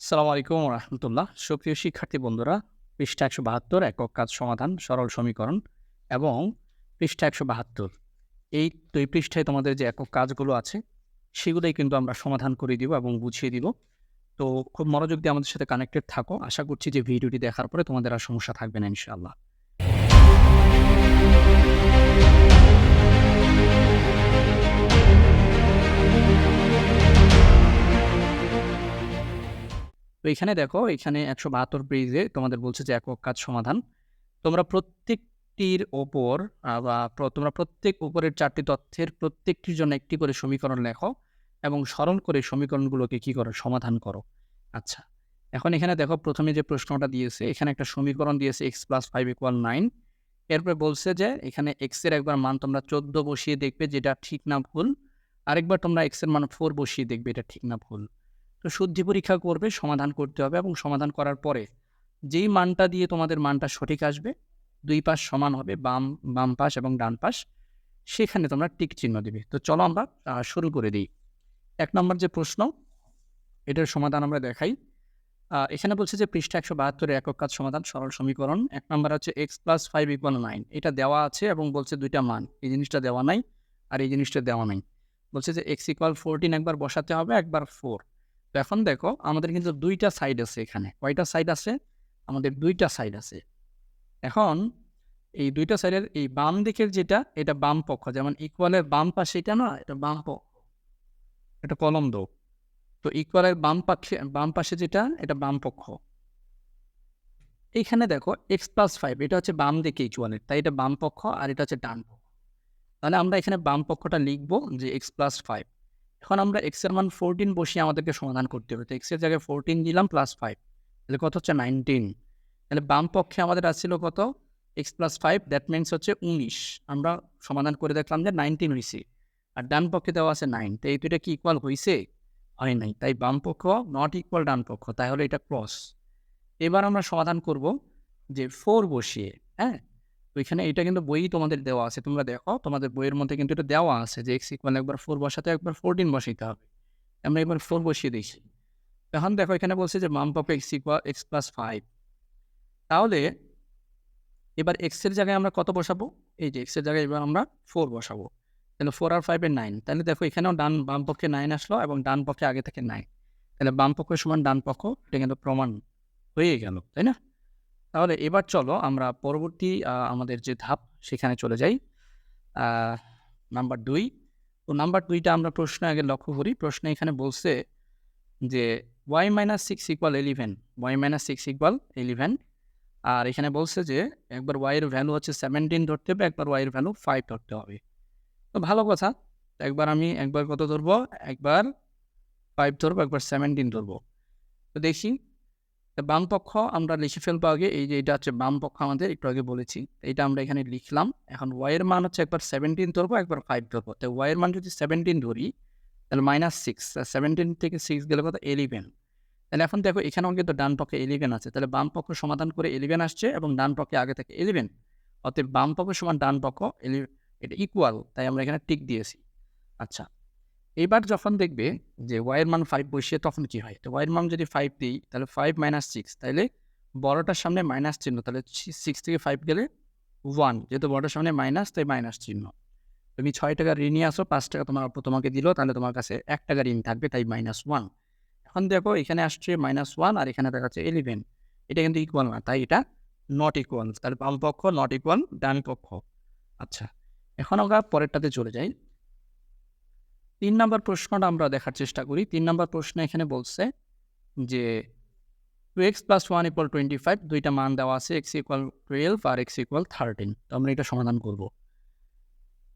সালাম আলাইকুম রহমতুল্লাহ। সুপ্রিয় শিক্ষার্থী বন্ধুরা, পৃষ্ঠা একশো বাহাত্তর, একক কাজ সমাধান, সরল সমীকরণ এবং পৃষ্ঠা একশো বাহাত্তর। এই দুই পৃষ্ঠায় তোমাদের যে একক কাজগুলো আছে, সেগুলোই কিন্তু আমরা সমাধান করে দিব এবং বুঝিয়ে দিব। তো খুব মনোযোগ দিয়ে আমাদের সাথে কানেক্টেড থাকো। আশা করছি যে ভিডিওটি দেখার পরে তোমাদের আর সমস্যা থাকবে না, ইনশাআল্লাহ। তো এখানে দেখো, এখানে একশো বাহাত্তর পেজে তোমাদের বলছে যে একক কাজ সমাধান। তোমরা প্রত্যেকটির ওপর বা তোমরা প্রত্যেক উপরের চারটি তথ্যের প্রত্যেকটির জন্য একটি করে সমীকরণ লেখো এবং স্মরণ করে সমীকরণগুলোকে কি করো? সমাধান করো। আচ্ছা এখন এখানে দেখো, প্রথমে যে প্রশ্নটা দিয়েছে, এখানে একটা সমীকরণ দিয়েছে x plus five equal nine এরপরে বলছে যে এখানে এক্সের একবার মান তোমরা চোদ্দ বসিয়ে দেখবে, যেটা ঠিক না ভুল। আরেকবার তোমরা এক্সের মান ফোর বসিয়ে দেখবে, এটা ঠিক না ভুল। তো শুদ্ধি পরীক্ষা করবে, সমাধান করতে হবে এবং সমাধান করার পরে যেই মানটা দিয়ে তোমাদের মানটা সঠিক আসবে, দুই পাশ সমান হবে, বাম বাম পাশ এবং ডান পাশ, সেখানে তোমরা টিক চিহ্ন দিবে। তো চলো আমরা শুরু করে দিই। এক নম্বর যে প্রশ্ন, এটার সমাধান আমরা দেখাই। এখানে বলছে যে পৃষ্ঠা একশো বাহাত্তরের একক কাজ সমাধান, সরল সমীকরণ। এক নম্বর হচ্ছে x plus five equal nine এটা দেওয়া আছে এবং বলছে দুইটা মান। এই জিনিসটা দেওয়া নাই আর এই জিনিসটা দেওয়া নাই। বলছে যে এক্স ইকুয়াল ফোরটিন একবার বসাতে হবে, একবার ফোর তো এখন দেখো, আমাদের কিন্তু দুইটা সাইড আছে এখানে। কয়টা সাইড আছে? আমাদের দুইটা সাইড আছে। এখন এই দুইটা সাইডের এই বাম দিকের যেটা, এটা বাম পক্ষ। যেমন ইকুয়ালের বাম পাশে এটা না, এটা বাম পক্ষ। এটা কলম দো। তো ইকুয়ালের বাম পাশে বাম পাশে যেটা, এটা বাম পক্ষ। এইখানে দেখো এক্স প্লাস ফাইভ এটা হচ্ছে বাম দিকে ইকুয়ালের তাই এটা বাম পক্ষ আর এটা হচ্ছে ডান পক্ষ। তাহলে আমরা এখানে বাম পক্ষটা লিখব যে এক্স প্লাস ফাইভ এখন আমরা এক্সের মান ফোরটিন বসিয়ে আমাদেরকে সমাধান করতে হবে। তো এক্সের জায়গায় ফোরটিন দিলাম প্লাস ফাইভ তাহলে কত হচ্ছে নাইনটিন তাহলে বাম পক্ষে আমাদের আসছিল কত? X plus five that means হচ্ছে উনিশ। আমরা সমাধান করে দেখলাম যে নাইনটিন হয়েছে আর ডান পক্ষে দেওয়া আছে নাইন তো এই দুইটা কি ইকুয়াল হয়েছে হয় নাই। তাই বাম পক্ষ নট ইকুয়াল ডান পক্ষ, তাহলে এটা ক্রস এবার আমরা সমাধান করব যে ফোর বসিয়ে হ্যাঁ? তো এখানে এটা কিন্তু বই তোমাদের দেওয়া আছে। তোমরা দেখো, তোমাদের বইয়ের মধ্যে কিন্তু এটা দেওয়া আছে যে এক্স ইকুয়াল একবার ফোর বসাতে একবার ফোরটিন বসাইতে হবে। আমরা একবার ফোর বসিয়ে দিয়েছি। এখন দেখো, এখানে বলছে যে মাম পাপে x equal x plus five তাহলে এবার এক্সের জায়গায় আমরা কত বসাবো? এই যে এক্সের জায়গায় এবার আমরা ফোর বসাবো। তাহলে ফোর আর ফাইভের নাইন তাহলে দেখো, এখানেও ডান, বাম পক্ষে নাইন আসলো এবং ডান পক্ষে আগে থেকে নাইন তাহলে বাম পক্ষ সমান ডান পক্ষ, এটা কিন্তু প্রমাণ হয়ে গেল, তাই না? তাহলে এবার চলো আমরা পরবর্তী আমাদের যে ধাপ সেখানে চলে যাই। নাম্বার দুই। তো নাম্বার দুইটা আমরা প্রশ্ন আগে লক্ষ্য করি। প্রশ্ন এখানে বলছে যে y minus six equal eleven y minus six equal eleven আর এখানে বলছে যে, একবার ওয়াইয়ের ভ্যালু হচ্ছে সেভেন্টিন ধরতে হবে, একবার ওয়াইয়ের ভ্যালু ফাইভ ধরতে হবে। তো ভালো কথা। একবার আমি একবার কত ধরবো? একবার ফাইভ ধরবো, একবার সেভেন্টিন ধরবো। তো দেখি। তো বাম পক্ষ আমরা লিখে ফেলব আগে, এই যে এটা হচ্ছে বাম পক্ষ আমাদের, একটু আগে বলেছি। এটা আমরা এখানে লিখলাম। এখন ওয়াইয়ের মান হচ্ছে একবার সেভেন্টিন ধরবো, একবার ফাইভ ধরবো। তো ওয়াইয়ের মান যদি সেভেন্টিন ধরি, তাহলে মাইনাস সিক্স সেভেন্টিন থেকে সিক্স গেলে কত? এলিভেন তাহলে এখন দেখো, এখানেও কিন্তু ডান পক্ষে এলিভেন আছে। তাহলে বাম পক্ষ সমাধান করে এলিভেন আসছে এবং ডান পক্ষে আগে থেকে এলিভেন অতএব বাম পক্ষ সমান ডান পক্ষ এটা ইকুয়াল তাই আমরা এখানে টিক দিয়েছি। আচ্ছা। এবার যখন দেখবে যে ওয়াইয়ের মান ফাইভ বসিয়ে তখন কি হয়? তো ওয়াইয়ের মান যদি ফাইভ দিই তাহলে ফাইভ মাইনাস সিক্স তাহলে বড়টার সামনে মাইনাস চিহ্ন তাহলে সিক্স থেকে ফাইভ গেলে ওয়ান যেহেতু বড়টার সামনে মাইনাস তাই মাইনাস চিহ্ন। তুমি ছয় টাকা ঋণ নিয়ে আসো পাঁচ টাকা তোমার আপু তোমাকে দিল তাহলে তোমার কাছে এক টাকা ঋণ থাকবে তাই মাইনাস ওয়ান এখন দেখো এখানে আসছে মাইনাস ওয়ান আর এখানে দেখাচ্ছে এলিভেন এটা কিন্তু ইকুয়াল না তাই এটা নট ইকুয়াল তাহলে বাম পক্ষ নট ইকুয়াল ডান পক্ষ আচ্ছা এখন আমরা পরেরটাতে চলে যাই। তিন নম্বর প্রশ্নটা আমরা দেখার চেষ্টা করি। তিন নম্বর প্রশ্ন এখানে বলছে যে two x plus one equal twenty five দুইটা মান দেওয়া আছে এক্স ইকুয়াল টুয়েলভ আর এক্স ইকুয়াল থার্টিন তো আমরা এটা সমাধান করব।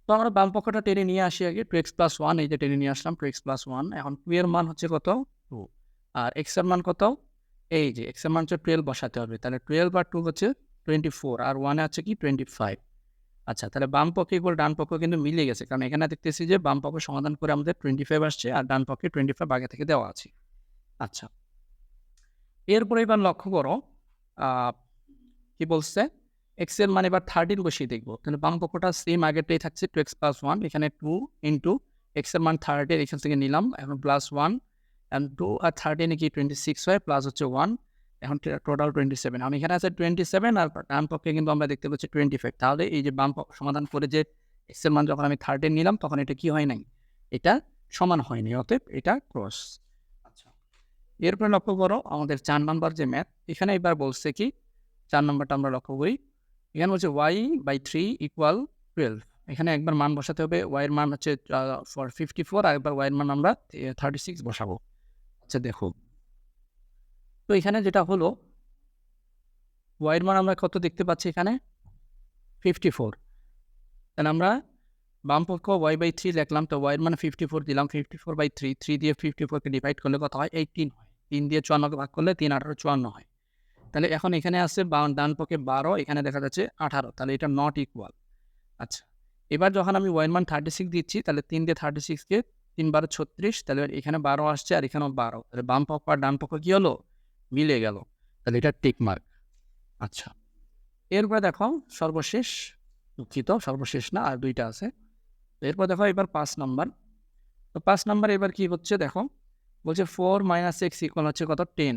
তো আমরা বাম পক্ষটা টেনে নিয়ে আসি আগে টু এক্স প্লাস ওয়ান এই যে টেনে নিয়ে আসলাম টু এক্স প্লাস ওয়ান এখন টু এর মান হচ্ছে কত? টু আর এক্সের মান কত? এই যে এক্সের মান হচ্ছে টুয়েলভ বসাতে হবে। তাহলে টুয়েলভ আর টু হচ্ছে টোয়েন্টি ফোর আর ওয়ানে আছে কি? টোয়েন্টি ফাইভ আচ্ছা তাহলে বাম পক্ষে ইকুয়াল ডান পক্ষ কিন্তু মিলে গেছে। কারণ এখানে দেখতেছি যে বাম পক্ষ সমাধান করে আমাদের টোয়েন্টি ফাইভ আসছে আর ডান পক্ষে টোয়েন্টি ফাইভ আগে থেকে দেওয়া আছে। আচ্ছা এরপরে এবার লক্ষ্য করো কি বলছে? এক্সের মানে এবার থার্টিন বসিয়ে দেখব। তাহলে বাম পক্ষটা সেম আগেরটাই থাকছে টু এক্স প্লাস ওয়ান এখানে টু ইন্টু এক্সের মান থার্টিন এখান থেকে নিলাম, এখন প্লাস ওয়ান অ্যান্ড টু আর থার্টিনে কি টোয়েন্টি সিক্স হয় প্লাস হচ্ছে ওয়ান এখন টোটাল টোয়েন্টি সেভেন আমি এখানে আছে টোয়েন্টি সেভেন আর ডান পক্ষে কিন্তু আমরা দেখতে পাচ্ছি টোয়েন্টি ফাইভ তাহলে এই যে বাম সমাধান করে যে এক্সের মান যখন আমি থার্টিন নিলাম, তখন এটা কি হয় নাই? এটা সমান হয়নি, অতএব এটা ক্রস আচ্ছা এরপরে লক্ষ্য করো আমাদের চার নম্বর যে ম্যাথ এখানে এবার বলছে কি? চার নম্বরটা আমরা লক্ষ্য করি। এখানে বলছে y by three equal twelve এখানে একবার মান বসাতে হবে ওয়াইয়ের মান হচ্ছে ফর ফিফটি ফোর আর একবার ওয়াইয়ের মান আমরা থার্টি সিক্স বসাবো। আচ্ছা দেখো তো এখানে যেটা হলো ওয়াইয়ের মান আমরা কত দেখতে পাচ্ছি এখানে? ফিফটি ফোর তাহলে আমরা বাম পক্ষ ওয়াই বাই থ্রি লিখলাম তো ওয়াইয়ের মানে ফিফটি ফোর দিলাম fifty four by three three দিয়ে ফিফটি ফোরকে ডিভাইড করলে কত হয়? এইটিন হয়। তিন দিয়ে চুয়ান্নকে ভাগ করলে তিন, আঠারো, চুয়ান্ন হয়। তাহলে এখন এখানে আছে ডান পক্ষে বারো, এখানে দেখা যাচ্ছে আঠারো, তাহলে এটা নট ইকুয়াল আচ্ছা এবার যখন আমি ওয়াইন মান থার্টি সিক্স দিচ্ছি, তাহলে তিন দিয়ে থার্টি সিক্সকে তিন বারো ছত্রিশ, তাহলে এখানে বারো আসছে আর এখানেও বারো। তাহলে বাম পক্ষ আর ডান পক্ষ কী হলো? মিলে গেল। তাহলে এটা টিক মার্ক আচ্ছা। এরপরে দেখো সর্বশেষ, দুঃখিত, সর্বশেষ না, আর দুইটা আছে। এরপর দেখো এবার পাঁচ নাম্বার। তো পাঁচ নাম্বার এবার কি হচ্ছে দেখো? বলছে ফোর মাইনাস এক্স ইকুয়াল হচ্ছে কত? টেন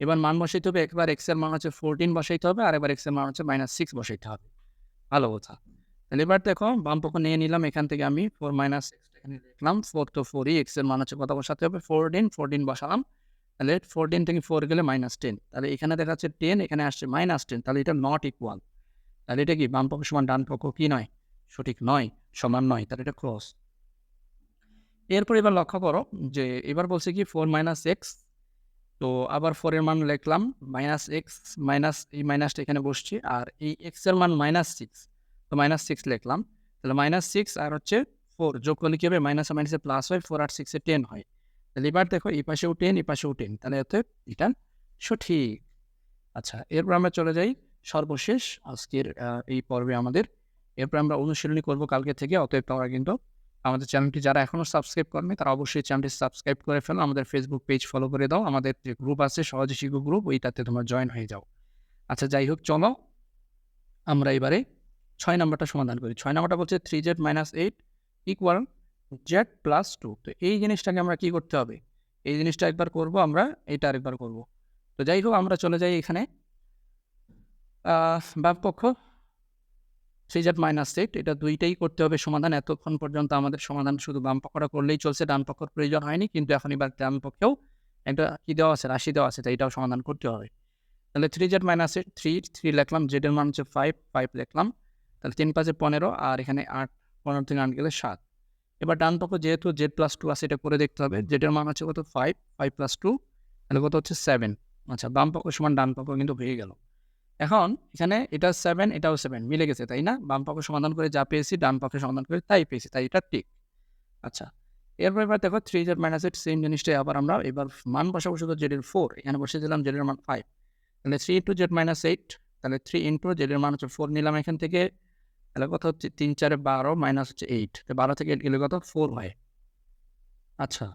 এবার মান বসাইতে হবে, একবার এক্সের মান হচ্ছে ফোরটিন বসাইতে হবে আর এবার এক্সের মান হচ্ছে মাইনাস সিক্স বসাইতে হবে। ভালো কথা। তাহলে এবার দেখো, বাম পক্ষ নিয়ে নিলাম, এখান থেকে আমি ফোর মাইনাস এখানে লিখলাম। ফোর তো ফোরই এক্সের মান হচ্ছে কত বসাতে হবে? ফোরটিন ফোরটিন বসালাম। তাহলে ফোরটিন থেকে ফোর গেলে মাইনাস টেন তাহলে এখানে দেখা যাচ্ছে টেন এখানে আসছে মাইনাস টেন তাহলে এটা নট ইকুয়াল তাহলে এটা কি? বাম পক্ষ সমান ডান পক্ষ কি নয়? সঠিক নয়, সমান নয়। তাহলে এটা ক্রস এরপর এবার লক্ষ্য করো যে এবার বলছে কি ফোর মাইনাস এক্স তো আবার ফোরের মান লিখলাম মাইনাস এক্স মাইনাস এই মাইনাসটা এখানে বসছি। আর এই এক্সের মান মাইনাস সিক্স তো মাইনাস সিক্স লিখলাম। তাহলে মাইনাস সিক্স আর হচ্ছে ফোর যোগ করলে কী হবে? মাইনাসে মাইনাসে প্লাস হয় ফোর আর সিক্সে টেন হয়। তাহলে এবার দেখো, এই পাশেও টেন এই পাশেও টেন তাহলে এতে এটা সঠিক। আচ্ছা এরপর আমরা চলে যাই সর্বশেষ আজকের এই পর্বে আমাদের। এরপর আমরা অনুশীলনী করব কালকে থেকে, অতএব তোমরা কিন্তু আমাদের চ্যানেলটি যারা এখনও সাবস্ক্রাইব করেনি, তারা অবশ্যই চ্যানেলটি সাবস্ক্রাইব করে ফেলো, আমাদের ফেসবুক পেজ ফলো করে দাও, আমাদের যে গ্রুপ আছে সহজে শিখু গ্রুপ ওইটাতে তোমরা জয়েন হয়ে যাও। আচ্ছা যাই হোক, চলো আমরা এবারে ছয় নম্বরটা সমাধান করি। ছয় নম্বরটা বলছে three z minus eight equal z plus two তো এই জিনিসটাকে আমরা কি করতে হবে? এই জিনিসটা একবার করব আমরা, এটা আরেকবার করব। তো যাই হোক, আমরা চলে যাই এখানে। বাপ পক্ষ থ্রি জেড মাইনাস এইট এটা দুইটাই করতে হবে সমাধান। এতক্ষণ পর্যন্ত আমাদের সমাধান শুধু বাম পক্ষটা করলেই চলছে, ডান পক্ষর প্রয়োজন হয়নি, কিন্তু এখন এবার পক্ষেও একটা কী দেওয়া আছে, রাশি দেওয়া আছে, তাই এটাও সমাধান করতে হবে। তাহলে three z minus eight three three লিখলাম জেডের মান হচ্ছে ফাইভ ফাইভ লিখলাম। তাহলে তিন পাঁচে পনেরো, আর এখানে আট, পনেরো থেকে আট গেলে সাত। এবার ডান পক্ষ যেহেতু জেড প্লাস টু আছে, এটা করে দেখতে হবে। জেডের মান হচ্ছে কত? ফাইভ ফাইভ প্লাস টু তাহলে কত হচ্ছে? সেভেন আচ্ছা বাম পক্ষ সমান ডান পক্ষ কিন্তু হয়ে গেল। এখন এখানে এটা সেভেন এটাও সেভেন মিলে গেছে, তাই না? বাম পক্ষ সমাধান করে যা পেয়েছি, ডান পক্ষে সমাধান করে তাই পেয়েছি, তাই এটা ঠিক। আচ্ছা এরপর এবার দেখো three z minus eight same জিনিসটাই আবার আমরা এবার মান বসাবো শুধু জেডের ফোর এখানে বসে দিলাম জেডের মান ফাইভ তাহলে three into z minus eight তাহলে থ্রি ইন্টু জেডের মান হচ্ছে ফোর নিলাম এখান থেকে। তাহলে কত হচ্ছে? তিন চারে বারো মাইনাস হচ্ছে এইট বারো থেকে এইট গেলে কত? ফোর হয়। আচ্ছা।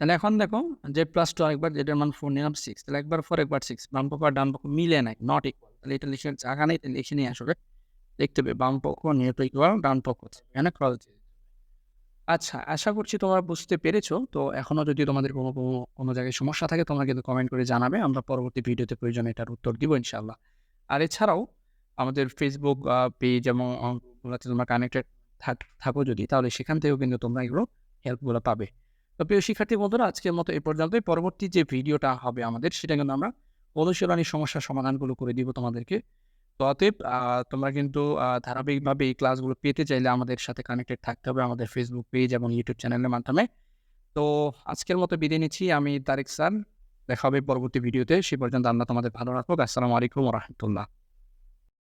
তাহলে এখন দেখো জেড প্লাস টু আরেকবার জেডের মান ফোর নিলাম সিক্স তাহলে একবার ফোর একবার সিক্স বাম পক্ষ আর ডান পক্ষ মিলে নাই নট ইকুয়াল তাহলে এটা লিখে জায়গা নেই, তাহলে লিখে নিয়ে আসলে দেখতে হবে, বাম পক্ষ নিয়ত ইকুয়াল ডান পক্ষ এখানে ক্রস আচ্ছা আশা করছি তোমরা বুঝতে পেরেছ। তো এখনও যদি তোমাদের কোনো কোনো কোনো জায়গায় সমস্যা থাকে, তোমরা কিন্তু কমেন্ট করে জানাবে। আমরা পরবর্তী ভিডিওতে প্রয়োজনে এটার উত্তর দিব ইনশাল্লাহ আর এছাড়াও আমাদের ফেসবুক পেজ এবং তোমরা কানেক্টেড থাকো যদি, তাহলে সেখান থেকেও কিন্তু তোমরা এগুলো হেল্পগুলো পাবে। তো প্রিয় শিক্ষার্থী বন্ধুরা, আজকের মতো এই পর্যন্তই। পরবর্তী যে ভিডিওটা হবে আমাদের, সেটা কিন্তু আমরা অনুশীলনী সমস্যার সমাধানগুলো করে দিব তোমাদেরকে। তো অতএব তোমরা কিন্তু ধারাবাহিকভাবে এই ক্লাসগুলো পেতে চাইলে আমাদের সাথে কানেক্টেড থাকতে হবে আমাদের ফেসবুক পেজ এবং ইউটিউব চ্যানেলের মাধ্যমে। তো আজকের মতো বিদায় নিচ্ছি। আমি তারিক স্যার, দেখা হবে পরবর্তী ভিডিওতে। সে পর্যন্ত আমরা তোমাদের ভালো রাখব আসসালামু আলাইকুম রহমতুল্লাহ।